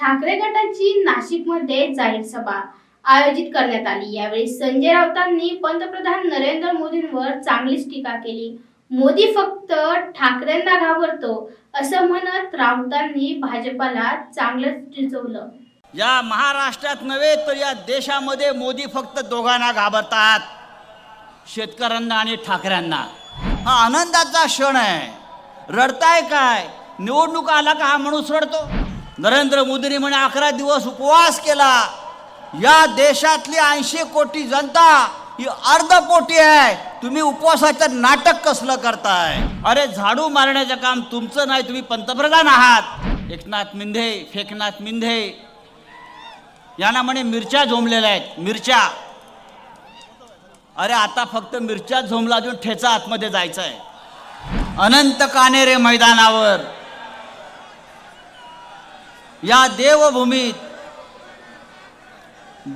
ठाकरे गटाची नाशिकमध्ये जाहीर सभा आयोजित करण्यात आली. यावेळी संजय राऊतांनी पंतप्रधान नरेंद्र मोदींवर चांगलीच टीका केली. मोदी फक्त ठाकरेंना घाबरतो असं म्हणत राऊतांनी भाजपाला चांगलंच चिचवलं या महाराष्ट्रात नव्हे तर या देशामध्ये मोदी फक्त दोघांना घाबरतात. शेतकऱ्यांना आणि ठाकऱ्यांना. हा आनंदाचा क्षण आहे. रडताय काय? निवडणूक आला का हा माणूस रडतो? नरेंद्र मोदींनी म्हणे अकरा दिवस उपवास केला. या देशातली ऐंशी कोटी जनता ही अर्धपोटी आहे. तुम्ही उपवासाचं नाटक कसलं करताय? अरे झाडू मारण्याचं काम तुमचं नाही तुम्ही पंतप्रधान आहात. एकनाथ मिंधे फेकनाथ मिंधे यांना म्हणे मिरच्या झोंबलेल्या आहेत मिरच्या. अरे आता फक्त मिरच्या झोंबला अजून ठेचा आतमध्ये जायचं आहे अनंत कानेरे मैदानावर. या देवभूमीत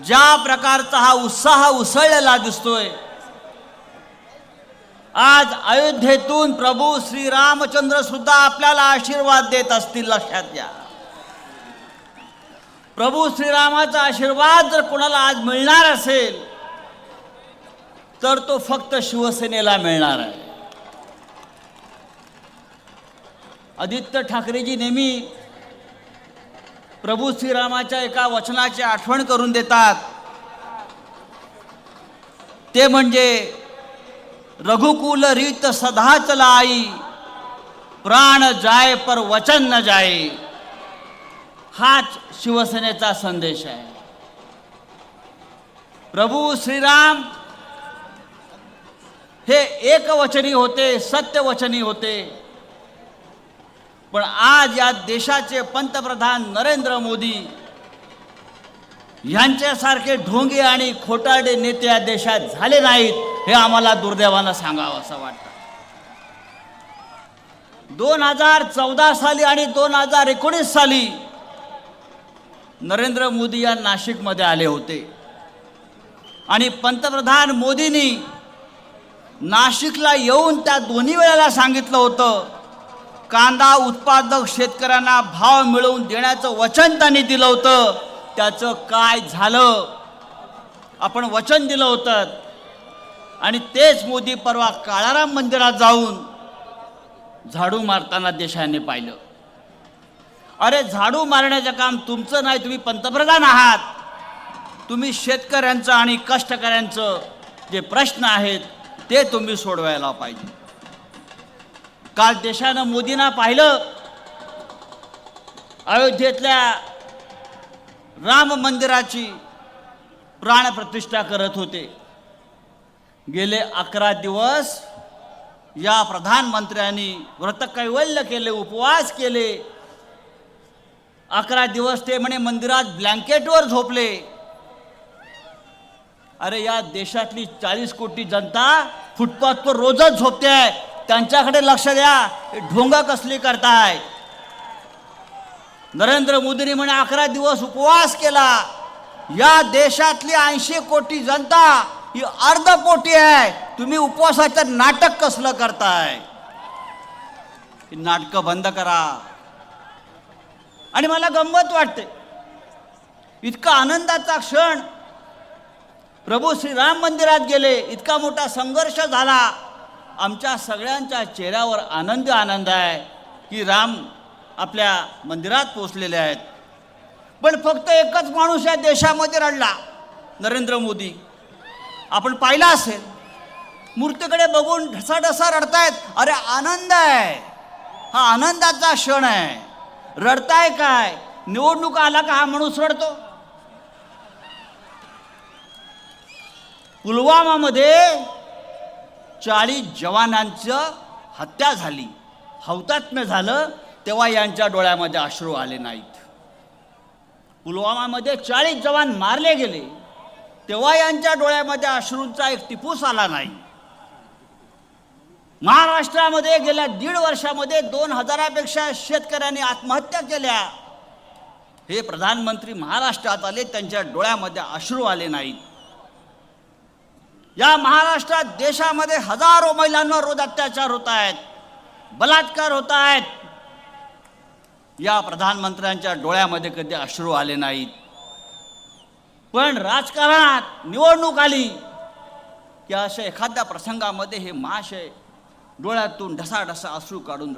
ज्या प्रकारचा हा उत्साह उसळलेला दिसतोय आज अयोध्येतून प्रभू श्रीरामचंद्र सुद्धा आपल्याला आशीर्वाद देत असतील लक्षात घ्या. प्रभू श्रीरामाचा आशीर्वाद जर कोणाला आज मिळणार असेल तर तो फक्त शिवसेनेला मिळणार आहे. आदित्य ठाकरेजी नेहमी प्रभू श्रीरामाच्या एका वचनाची आठवण करून देतात. ते म्हणजे रघुकुल रीत सदा आई प्राण जाय पर वचन न जाय. हाच शिवसेनेचा संदेश आहे. प्रभू श्रीराम हे एकवचनी होते सत्यवचनी होते. पण आज या देशाचे पंतप्रधान नरेंद्र मोदी यांच्यासारखे ढोंगे आणि खोटारडे नेते या देशात झाले नाहीत हे आम्हाला दुर्दैवानं सांगावं असं वाटतं. दोन हजार चौदा साली आणि दोन हजार एकोणीस साली नरेंद्र मोदी या नाशिकमध्ये आले होते. आणि पंतप्रधान मोदींनी नाशिकला येऊन त्या दोन्ही वेळेला सांगितलं होतं कांदा उत्पादक शेतकऱ्यांना भाव मिळवून देण्याचं वचन त्यांनी दिलं होतं. त्याचं काय झालं? आपण वचन दिलं होतं. आणि तेच मोदी परवा काळाराम मंदिरात जाऊन झाडू मारताना देशाने पाहिलं. अरे झाडू मारण्याचं काम तुमचं नाही तुम्ही पंतप्रधान आहात. तुम्ही शेतकऱ्यांचं आणि कष्टकऱ्यांचं जे प्रश्न आहेत ते तुम्ही सोडवायला पाहिजे. काल देशानं मोदींना पाहिलं. अयोध्येतल्या राम मंदिराची प्राणप्रतिष्ठा करत होते. गेले अकरा दिवस या प्रधानमंत्र्यांनी व्रतकैवल्य केले उपवास केले. अकरा दिवस ते म्हणे मंदिरात ब्लँकेटवर झोपले. अरे या देशातली चाळीस कोटी जनता फुटपाथवर रोजच झोपते. आहे त्यांच्याकडे लक्ष द्या. ढोंगा कसली करताय? नरेंद्र मोदींनी म्हणे अकरा दिवस उपवास केला. या देशातली ऐंशी कोटी जनता ही अर्धपोटी आहे. तुम्ही उपवासाचं नाटक कसलं करताय? नाटकं बंद करा. आणि मला गंमत वाटते. इतका आनंदाचा क्षण. प्रभू श्रीराम मंदिरात गेले. इतका मोठा संघर्ष झाला. आमच्या सगळ्यांच्या चेहऱ्यावर आनंद आनंद आहे की राम आपल्या मंदिरात पोचलेले आहेत. पण फक्त एकच माणूस या देशामध्ये रडला नरेंद्र मोदी. आपण पाहिला असेल मूर्तीकडे बघून ढसाढसा रडतायत. अरे आनंद आहे. हा आनंदाचा क्षण आहे. रडताय काय? निवडणूक आला का हा माणूस रडतो? पुलवामामध्ये चाळीस जवानांचं हत्या झाली. हौतात्म्य झालं तेव्हा यांच्या डोळ्यामध्ये अश्रू आले नाहीत. पुलवामामध्ये चाळीस जवान मारले गेले तेव्हा यांच्या डोळ्यामध्ये अश्रूंचा एक टिपूस आला नाही. महाराष्ट्रामध्ये गेल्या दीड वर्षामध्ये दोन हजारापेक्षा शेतकऱ्यांनी आत्महत्या केल्या. हे प्रधानमंत्री महाराष्ट्रात आले त्यांच्या डोळ्यामध्ये अश्रू आले नाहीत. या महाराष्ट्रात देशामध्ये हजारो महिलांवर रोज अत्याचार होत आहेत बलात्कार होत आहेत. या प्रधानमंत्र्यांच्या डोळ्यामध्ये कधी अश्रू आले नाहीत. पण राजकारणात निवडणूक आली की अशा एखाद्या प्रसंगामध्ये हे महाशय डोळ्यातून ढसाढसा अश्रू काढून